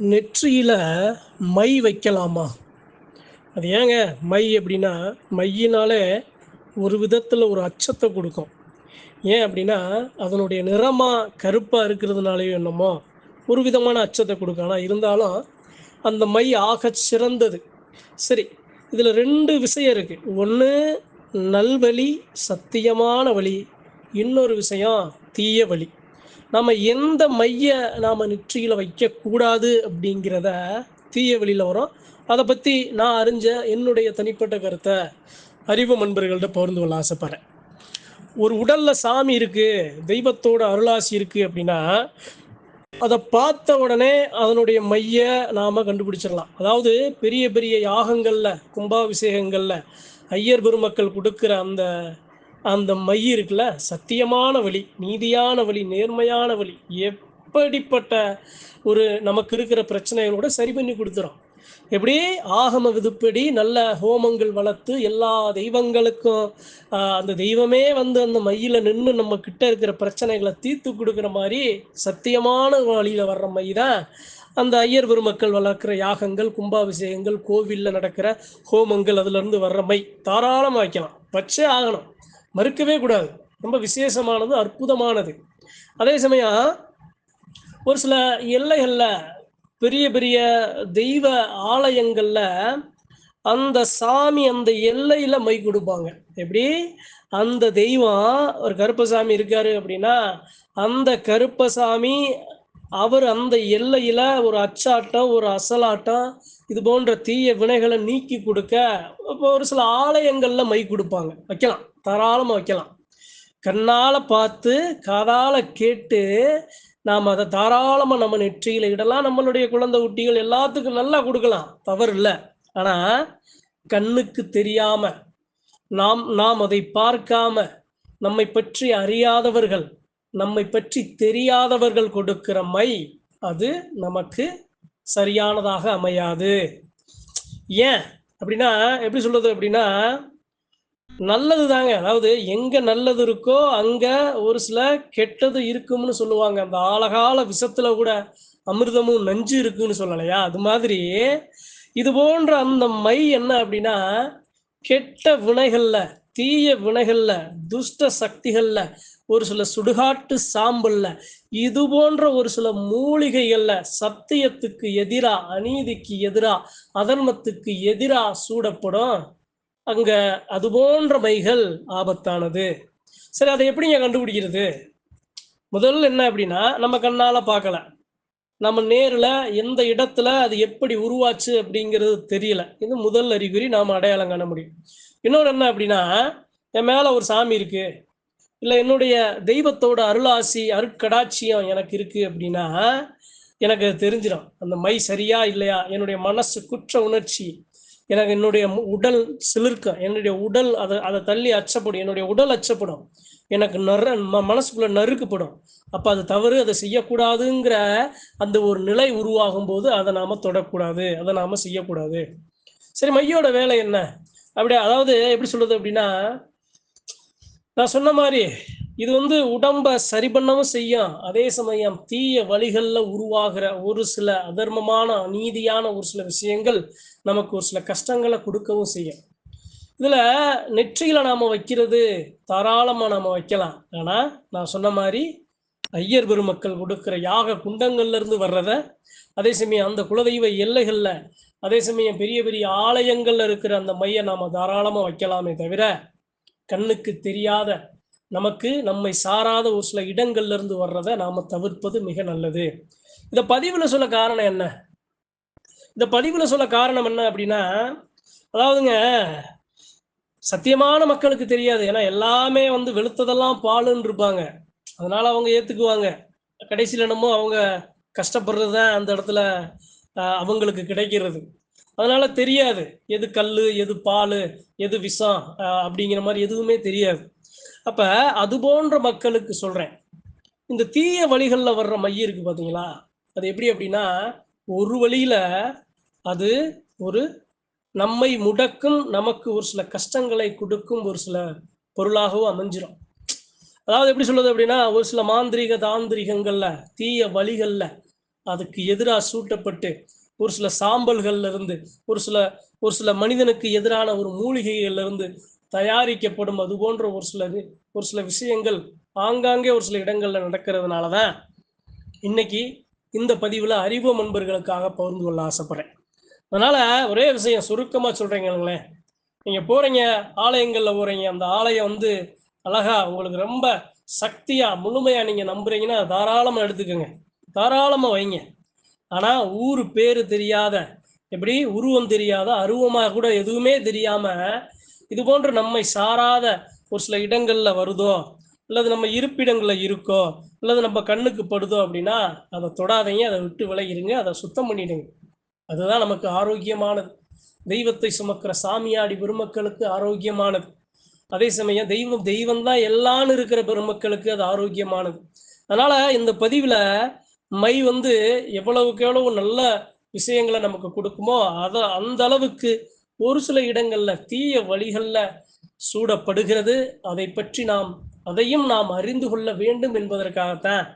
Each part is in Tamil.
நெற்றியில் மை வைக்கலாமா? அது ஏங்க மை அப்படின்னா மையினாலே ஒரு விதத்தில் ஒரு அச்சத்தை கொடுக்கும். ஏன் அப்படின்னா அதனுடைய நிறமாக கருப்பாக இருக்கிறதுனாலையும் என்னமோ ஒரு விதமான அச்சத்தை கொடுக்கும். ஆனால் இருந்தாலும் அந்த மை ஆக சிறந்தது. சரி இதில் ரெண்டு விஷயம் இருக்குது ஒன்று நல்வழி சத்தியமான வழி. இன்னொரு விஷயம் தீய வழி. நம்ம எந்த மைய நாம் நெற்றியில் வைக்கக்கூடாது அப்படிங்கிறத தீய வழியில் வரும். அதை பற்றி நான் அறிஞ்ச என்னுடைய தனிப்பட்ட கருத்தை அறிவு நண்பர்கள்ட்ட பகிர்ந்து கொள்ள ஆசைப்பட்றேன். ஒரு உடலில் சாமி இருக்குது தெய்வத்தோட அருளாசி இருக்குது அப்படின்னா அதை பார்த்த உடனே அதனுடைய மைய நாம் கண்டுபிடிச்சிடலாம். அதாவது பெரிய பெரிய யாகங்களில் கும்பாபிஷேகங்களில் ஐயர் பெருமக்கள் கொடுக்குற அந்த அந்த மை இருக்குல்ல சத்தியமான வழி நீதியான வழி நேர்மையான வழி எப்படிப்பட்ட ஒரு நமக்கு இருக்கிற பிரச்சனைகளோட சரி பண்ணி கொடுத்துரும். எப்படி? ஆகம விதுப்படி நல்ல ஹோமங்கள் வளர்த்து எல்லா தெய்வங்களுக்கும் அந்த தெய்வமே வந்து அந்த மையில நின்று நம்ம கிட்ட இருக்கிற பிரச்சனைகளை தீர்த்து கொடுக்குற மாதிரி சத்தியமான வழியில வர்ற மை தான் அந்த ஐயர் பெருமக்கள் வளர்க்குற யாகங்கள் கும்பாபிஷேகங்கள் கோவிலில் நடக்கிற ஹோமங்கள் அதுலேருந்து வர்ற மை தாராளமாக வைக்கலாம். வச்சே ஆகணும். மறுக்கவே கூடாது. ரொம்ப விசேஷமானது அற்புதமானது. அதே சமயம் ஒரு சில எல்லைகளில் பெரிய பெரிய தெய்வ ஆலயங்களில் அந்த சாமி அந்த எல்லையில் மை கொடுப்பாங்க. எப்படி? அந்த தெய்வம் ஒரு கருப்பசாமி இருக்காரு அப்படின்னா அந்த கருப்பசாமி அவர் அந்த எல்லையில் ஒரு அச்சாட்டம் ஒரு அசலாட்டம் இது போன்ற தீய வினைகளை நீக்கி கொடுக்க இப்போ ஒரு சில ஆலயங்களில் மை கொடுப்பாங்க. வைக்கலாம். தாராளமாக வைக்கலாம். கண்ணால் பார்த்து காதால் கேட்டு நாம் அதை தாராளமாக நம்ம நெற்றியில் இடலாம். நம்மளுடைய குழந்தை குட்டிகள் எல்லாத்துக்கும் நல்லா கொடுக்கலாம். தவறு இல்லை. ஆனால் கண்ணுக்கு தெரியாமல் நாம் நாம் அதை பார்க்காம நம்மை பற்றி அறியாதவர்கள் நம்மை பற்றி தெரியாதவர்கள் கொடுக்கிற மை அது நமக்கு சரியானதாக அமையாது. ஏன்? அப்படின்னா எப்படி சொல்றது அப்படின்னா நல்லது தாங்க அதாவது எங்க நல்லது இருக்கோ அங்க ஒரு சில கெட்டது இருக்கும்னு சொல்லுவாங்க. அந்த ஆழகால விஷத்துல கூட அமிர்தமும் நஞ்சு இருக்குன்னு சொல்லலையா? அது மாதிரி இது போன்ற அந்த மை என்ன அப்படின்னா கெட்ட வினைகள்ல தீய வினைகள்ல துஷ்ட சக்திகள்ல ஒரு சில சுடுகாட்டு சாம்பல்ல இது போன்ற ஒரு சில மூலிகைகள்ல சத்தியத்துக்கு எதிரா அநீதிக்கு எதிரா அதர்மத்துக்கு எதிரா சூடப்படும். அங்க அது போன்ற மைகள் ஆபத்தானது. சரி அதை எப்படிங்க கண்டுபிடிக்கிறது? முதல்ல என்ன அப்படின்னா நம்ம கண்ணால பார்க்கல. நம்ம நேரில் எந்த இடத்துல அது எப்படி உருவாச்சு அப்படிங்கிறது தெரியல. இது முதல் அறிகுறி நாம் அடையாளம் காண முடியும். இன்னொன்று என்ன அப்படின்னா என் மேலே ஒரு சாமி இருக்கு. இல்லை என்னுடைய தெய்வத்தோட அருளாசி அருட்கடாட்சியம் எனக்கு இருக்கு அப்படின்னா எனக்கு அது தெரிஞ்சிடும் அந்த மை சரியா இல்லையா? என்னுடைய மனசு குற்ற உணர்ச்சி எனக்கு என்னுடைய உடல் சிலிர்க்கும் என்னுடைய உடல் அதை அதை தள்ளி அச்சப்படும் என்னுடைய உடல் அச்சப்படும். எனக்கு நற ம- மனசுக்குள்ள நறுக்கப்படும். அப்போ அது தவறு அதை செய்யக்கூடாதுங்கிற அந்த ஒரு நிலை உருவாகும் போது அதை நாம தொடக்கூடாது அதை நாம செய்யக்கூடாது. சரி மையோட வேலை என்ன? அப்படி அதாவது எப்படி சொல்றது அப்படின்னா நான் சொன்ன மாதிரி இது வந்து உடம்ப சரி பண்ணவும் செய்யும். அதே சமயம் தீய வழிகளில் உருவாகிற ஒரு சில அதர்மமான அநீதியான ஒரு சில விஷயங்கள் நமக்கு ஒரு சில கஷ்டங்களை கொடுக்கவும் செய்யும். இதுல நெற்றியில நாம வைக்கிறது தாராளமா நாம வைக்கலாம். ஆனா நான் சொன்ன மாதிரி ஐயர் பெருமக்கள் கொடுக்கிற யாக குண்டங்கள்ல இருந்து வர்றத அதே சமயம் அந்த குலதெய்வ எல்லைகள்ல அதே சமயம் பெரிய பெரிய ஆலயங்கள்ல இருக்கிற அந்த மைய நாம தாராளமா வைக்கலாமே தவிர கண்ணுக்கு தெரியாத நமக்கு நம்மை சாராத ஒரு சில இடங்கள்ல இருந்து வர்றதை நாம தவிர்ப்பது மிக நல்லது. இந்த பதிவுல சொல்ல காரணம் என்ன? இந்த பதிவுல சொல்ல காரணம் என்ன அப்படின்னா அதாவதுங்க சத்தியமான மக்களுக்கு தெரியாது. ஏன்னா எல்லாமே வந்து வெளுத்ததெல்லாம் பாலுன்னு இருப்பாங்க. அதனால அவங்க ஏத்துக்குவாங்க. கடைசியில் என்னமோ அவங்க கஷ்டப்படுறது தான் அந்த இடத்துல அவங்களுக்கு கிடைக்கிறது. அதனால தெரியாது. எது கல் எது பால் எது விஷம் அப்படிங்கிற மாதிரி எதுவுமே தெரியாது. அப்ப அது போன்ற மக்களுக்கு சொல்றேன். இந்த தீய வழிகள்ல வர்ற மைய இருக்கு பாத்தீங்களா? அது எப்படி அப்படின்னா ஒரு வழியில அது ஒரு நம்மை முடக்கும் நமக்கு ஒரு சில கஷ்டங்களை கொடுக்கும் ஒரு சில பொருளாகவும் அமைஞ்சிடும் அதாவது எப்படி சொல்றது அப்படின்னா ஒரு சில மாந்திரீக தாந்திரிகங்கள்ல தீய வழிகள்ல அதுக்கு எதிராக சூட்டப்பட்டு ஒரு சில சாம்பல்கள்ல இருந்து ஒரு சில ஒரு சில மனிதனுக்கு எதிரான ஒரு மூலிகைகள்ல இருந்து தயாரிக்கப்படும் அது போன்ற ஒரு சில ஒரு சில விஷயங்கள் ஆங்காங்கே ஒரு சில இடங்களில் நடக்கிறதுனால தான் இன்னைக்கு இந்த பதிவில் அறிவு நண்பர்களுக்காக பகிர்ந்து கொள்ள ஆசைப்படுறேன். அதனால் ஒரே விஷயம் சுருக்கமாக சொல்கிறீங்களேன் நீங்கள் போகிறீங்க ஆலயங்களில் போகிறீங்க அந்த ஆலயம் வந்து அழகா உங்களுக்கு ரொம்ப சக்தியாக முழுமையாக நீங்கள் நம்புறீங்கன்னா தாராளமாக எடுத்துக்கோங்க. தாராளமாக வைங்க. ஆனால் ஊர் பேர் தெரியாத எப்படி உருவம் தெரியாத அருவமாக கூட எதுவுமே தெரியாமல் இது போன்று நம்மை சாராத ஒரு சில இடங்கள்ல வருதோ அல்லது நம்ம இருப்பிடங்களில் இருக்கோ அல்லது நம்ம கண்ணுக்கு படுதோ அப்படின்னா அதை தொடாதீங்க அதை விட்டு விலகிருங்க அதை சுத்தம் பண்ணிடுங்க. அதுதான் நமக்கு ஆரோக்கியமானது. தெய்வத்தை சுமக்கிற சாமியாடி பெருமக்களுக்கு ஆரோக்கியமானது. அதே சமயம் தெய்வம் தெய்வம் தான் எல்லான்னு இருக்கிற பெருமக்களுக்கு அது ஆரோக்கியமானது. அதனால இந்த பதிவில் மை வந்து எவ்வளவுக்கு எவ்வளவு நல்ல விஷயங்களை நமக்கு கொடுக்குமோ அதை அந்த அளவுக்கு ஒரு சில இடங்கள்ல தீய வழிகள்ல சூடப்படுகிறது. அதை பற்றி நாம் அதையும் நாம் அறிந்து கொள்ள வேண்டும் என்பதற்காகத்தான்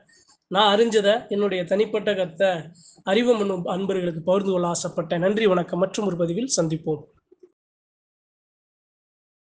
நான் அறிஞ்சதை என்னுடைய தனிப்பட்ட கருத்தை அறிவு என்னும் அன்பர்களுக்கு பகிர்ந்து கொள்ள ஆசைப்பட்டேன். நன்றி வணக்கம். மற்றும் ஒரு பதிவில் சந்திப்போம்.